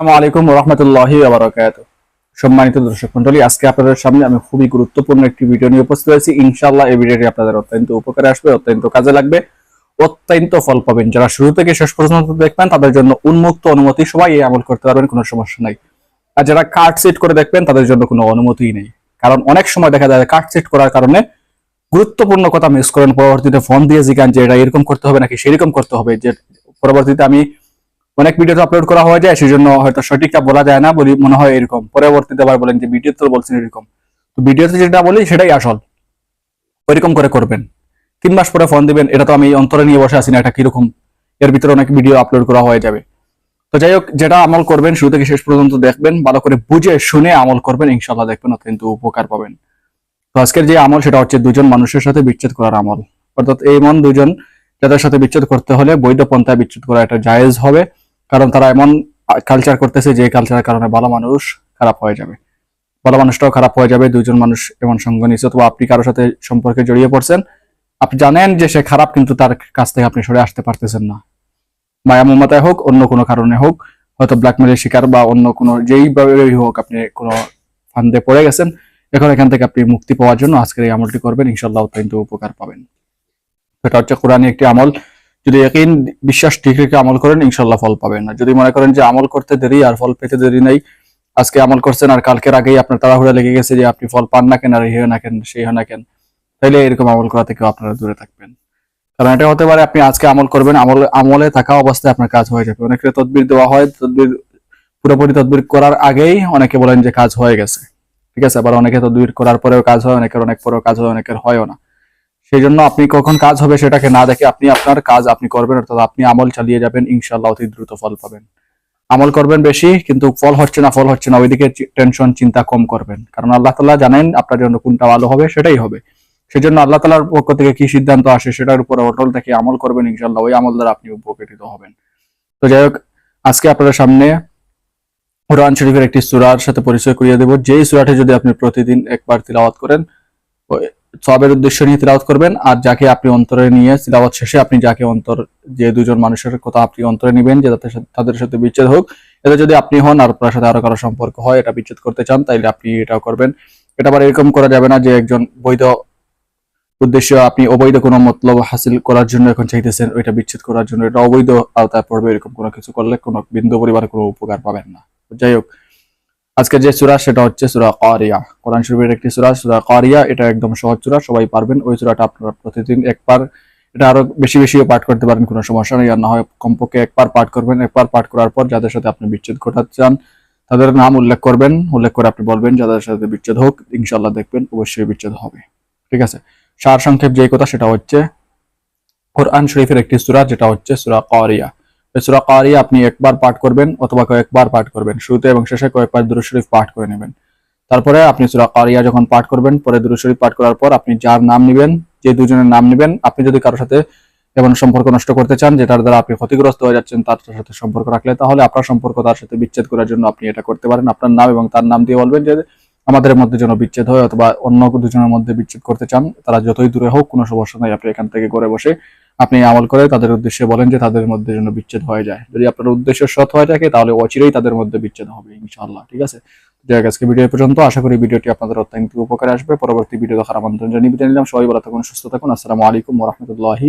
আসসালামু আলাইকুম রহমতুল্লাহি আবরাকাত সম্মানিত দর্শক মন্ডলী আজকে আপনাদের সামনে আমি খুবই গুরুত্বপূর্ণ একটি ভিডিও নিয়ে উপস্থিত হয়েছি। ইনশাআল্লাহ এই ভিডিওটি আপনাদের অত্যন্ত উপকারে আসবে, অত্যন্ত কাজে লাগবে, অত্যন্ত ফল পাবেন। যারা শুরু থেকে শেষ পর্যন্ত দেখবেন, তাদের জন্য উন্মুক্ত অনুমতি সবাই এই আমল করতে পারবেন, কোনো সমস্যা নাই। আর যারা কার্ড সেট করে দেখবেন, তাদের জন্য কোনো অনুমতিই নেই। কারণ অনেক সময় দেখা যায় কার্ড সেট করার কারণে গুরুত্বপূর্ণ কথা মিস করেন পরবর্তীতে ফোন দিয়ে জিজ্ঞান যে এটা এরকম করতে হবে নাকি সেরকম করতে হবে, যে পরবর্তীতে আমি অনেক ভিডিও তো আপলোড করা হয়ে যায় সেই জন্য হয়তো সঠিকটা বলা যায় না বলি মনে হয় এরকম। পরবর্তীতে আবার বলেন যে ভিডিও তো বলছেন এরকম। তো ভিডিওতে যেটা বলি, সেটাই আসল। ওইরকম করে করবেন। তিন মাস পরে ফোন দিবেন, এটা তো আমি অন্তরে নিয়ে বসে আছি না, এটা কীরকম? এর ভিতরে অনেক ভিডিও আপলোড করা হয়ে যাবে। তো যাই হোক, যেটা আমল করবেন, শুরু থেকে শেষ পর্যন্ত দেখবেন, ভালো করে বুঝে শুনে আমল করবেন ইনশাল্লাহ দেখবেন অত্যন্ত উপকার পাবেন। তো আজকের যে আমল, সেটা হচ্ছে দুজন মানুষের সাথে বিচ্ছেদ করার আমল। অর্থাৎ এই মন দুজন, যাদের সাথে বিচ্ছেদ করতে হলে বৈধ পন্থায় বিচ্ছেদ করা এটা জায়েজ হবে। কারণ তারা এমন কালচার করতেছে যে কালচারের কারণে ভালো মানুষ খারাপ হয়ে যাবে। ভালো মানুষটাও খারাপ হয়ে যাবে দুজন মানুষ এমন সঙ্গ নিচ্ছে অথবা আপনি কারোর সাথে সম্পর্কে জড়িয়ে পড়ছেন, আপনি জানেন যে সে খারাপ কিন্তু তার কাছ থেকে আপনি সরে আসতে পারতেছেন না। মায়া মমতায় হোক, অন্য কোনো কারণে হোক, হয়তো ব্ল্যাকমেলের শিকার বা অন্য কোনো যেইভাবেই হোক আপনি কোনো ফান্দে পড়ে গেছেন, এখন এখান থেকে আপনি মুক্তি পাওয়ার জন্য আজকের এই আমলটি করবেন। ইনশাল্লাহ অত্যন্ত উপকার পাবেন। এটা হচ্ছে কোরআনী একটি আমল যদি একই বিশ্বাস ঠিক রেখে আমল করেন ইনশাল্লাহ ফল পাবেন। না যদি মনে করেন যে আমল করতে দেরি আর ফল পেতে দেরি নেই, আজকে আমল করছেন আর কালকের আগেই আপনার তাড়াহুড়া লেগে গেছে যে আপনি ফল পান না কেন আর এই না কেন সেই হয় না কেন, তাইলে এরকম আমল করা থেকেও আপনারা দূরে থাকবেন। কারণ এটা হতে পারে আপনি আজকে আমল করবেন, আমল, আমলে থাকা অবস্থায় আপনার কাজ হয়ে যাবে। অনেকে তদবির দেওয়া হয়, তদবির, পুরোপুরি তদবির করার আগেই অনেকে বলেন যে কাজ হয়ে গেছে। ঠিক আছে, আবার অনেকে তদবির করার পরেও কাজ হয়, অনেকের অনেক পরেও কাজ হয়, অনেকের হয়ও না। সেই জন্য আপনি কখন কাজ হবে সেটাকে না দেখে আপনি আপনার কাজ আপনি করবেন, অর্থাৎ আপনি আমল চালিয়ে যাবেন ইনশাল্লাহ অতি দ্রুত ফল পাবেন। আমল করবেন বেশি, কিন্তু ফল হচ্ছে না, ফল হচ্ছে না, ওইদিকে টেনশন চিন্তা কম করবেন। কারণ আল্লাহ তাল্লাহ জানেন আপনার জন্য কোনটা ভালো হবে, সেটাই হবে। সেই জন্য আল্লাহ তালার পক্ষ থেকে কি সিদ্ধান্ত আসে সেটার উপরে অটল থেকে আমল করবেন ইনশাল্লাহ ওই আমল দ্বারা আপনি উপকৃত হবেন। তো যাই হোক, আজকে আপনাদের সামনে কোরআন শরীফের একটি সুরার সাথে পরিচয় করিয়ে দেব। যেই সুরাটি যদি আপনি প্রতিদিন একবার তিলাওয়াত করেন সবের উদ্দেশ্য নিয়ে তিলাওয়াত করবেন আর যাকে আপনি অন্তরে নিয়ে তিলাওয়াত শেষে আপনি যাকে অন্তর, যে দুজন মানুষের কথা আপনি অন্তরে নেবেন, যে তাদের সাথে বিচ্ছেদ হোক এটা যদি আপনি হন আর আপনার সাথে আরও কারও সম্পর্ক হয়, এটা বিচ্ছেদ করতে চান, তাইলে আপনি এটাও করবেন। এটা আবার এরকম করা যাবে না যে একজন বৈধ উদ্দেশ্য, আপনি অবৈধ কোনো মতলব হাসিল করার জন্য এখন চাইতেছেন, ওইটা বিচ্ছেদ করার জন্য, এটা অবৈধ আওতায় পড়বে, এরকম কোনো কিছু করলে কোনো বিন্দু পরিবারে কোনো উপকার পাবেন না। যাই হোক আজকে যে সুরা, সেটা হচ্ছে সুরা কারিয়া। কোরআন শরীফের একটি সুরা সুরা কারিয়া, এটা একদম সহজ সুরা, সবাই পারবেন। ওই সুরাটা আপনারা প্রতিদিন একবার, এটা আরও বেশি বেশিও পাঠ করতে পারেন, কোনো সমস্যা নেই। আর না হয় কমপক্ষে একবার পাঠ করবেন, একবার পাঠ করার পর যাদের সাথে আপনি বিচ্ছেদ ঘটাতে চান তাদের নাম উল্লেখ করবেন। উল্লেখ করে আপনি বলবেন, যাদের সাথে বিচ্ছেদ হোক ইনশাল্লাহ দেখবেন অবশ্যই বিচ্ছেদ হবে। ঠিক আছে? সার সংক্ষেপ যে কথা, সেটা হচ্ছে, কোরআন শরীফের একটি সুরা, যেটা হচ্ছে সুরা কারিয়া। সুরা কারিয়া আপনি একবার পাঠ করবেন অথবা কয়েকবার পাঠ করবেন। শুরুতে এবং শেষে কয়েকবার দুরূদ শরীফ পাঠ করে নেবেন। তারপরে আপনি সুরা কারিয়া যখন পাঠ করবেন, পরে দুরূদ শরীফ পাঠ করার পর আপনি যার নাম নেবেন, যে দুজনের নাম নেবেন, আপনি যদি কারোর সাথে এমন সম্পর্ক নষ্ট করতে চান, যেটার দ্বারা আপনি ক্ষতিগ্রস্ত হয়ে যাচ্ছেন, তার সাথে সম্পর্ক রাখলে, তাহলে আপনার সম্পর্ক তার সাথে বিচ্ছেদ করার জন্য আপনি এটা করতে পারেন। আপনার নাম এবং তার নাম দিয়ে বলবেন যে আমাদের মধ্যে যেন বিচ্ছেদ হয় অথবা অন্য দুজনের মধ্যে বিচ্ছেদ করতে চান, তারা যতই দূরে হোক, কোনো সমস্যা নাই, আপনি এখান থেকে করে বসে আপনি আমল করে তাদের উদ্দেশ্যে বলেন যে তাদের মধ্যে যেন বিচ্ছেদ হয়ে যায়। যদি আপনার উদ্দেশ্য সৎ হয়ে থাকে, তাহলে অচিরেই তাদের মধ্যে বিচ্ছেদ হবে, ইনশাআল্লাহ, ঠিক আছে? যাই আজকে ভিডিও পর্যন্ত। আশা করি ভিডিওটি আপনাদের অত্যন্ত উপকারে আসবে। পরবর্তী ভিডিও দেখার আমন্ত্রণ জানিয়ে নিলাম। সবাই ভালো থাকুন, সুস্থ থাকুন। আসসালামু আলাইকুম রহমতুল্লাহি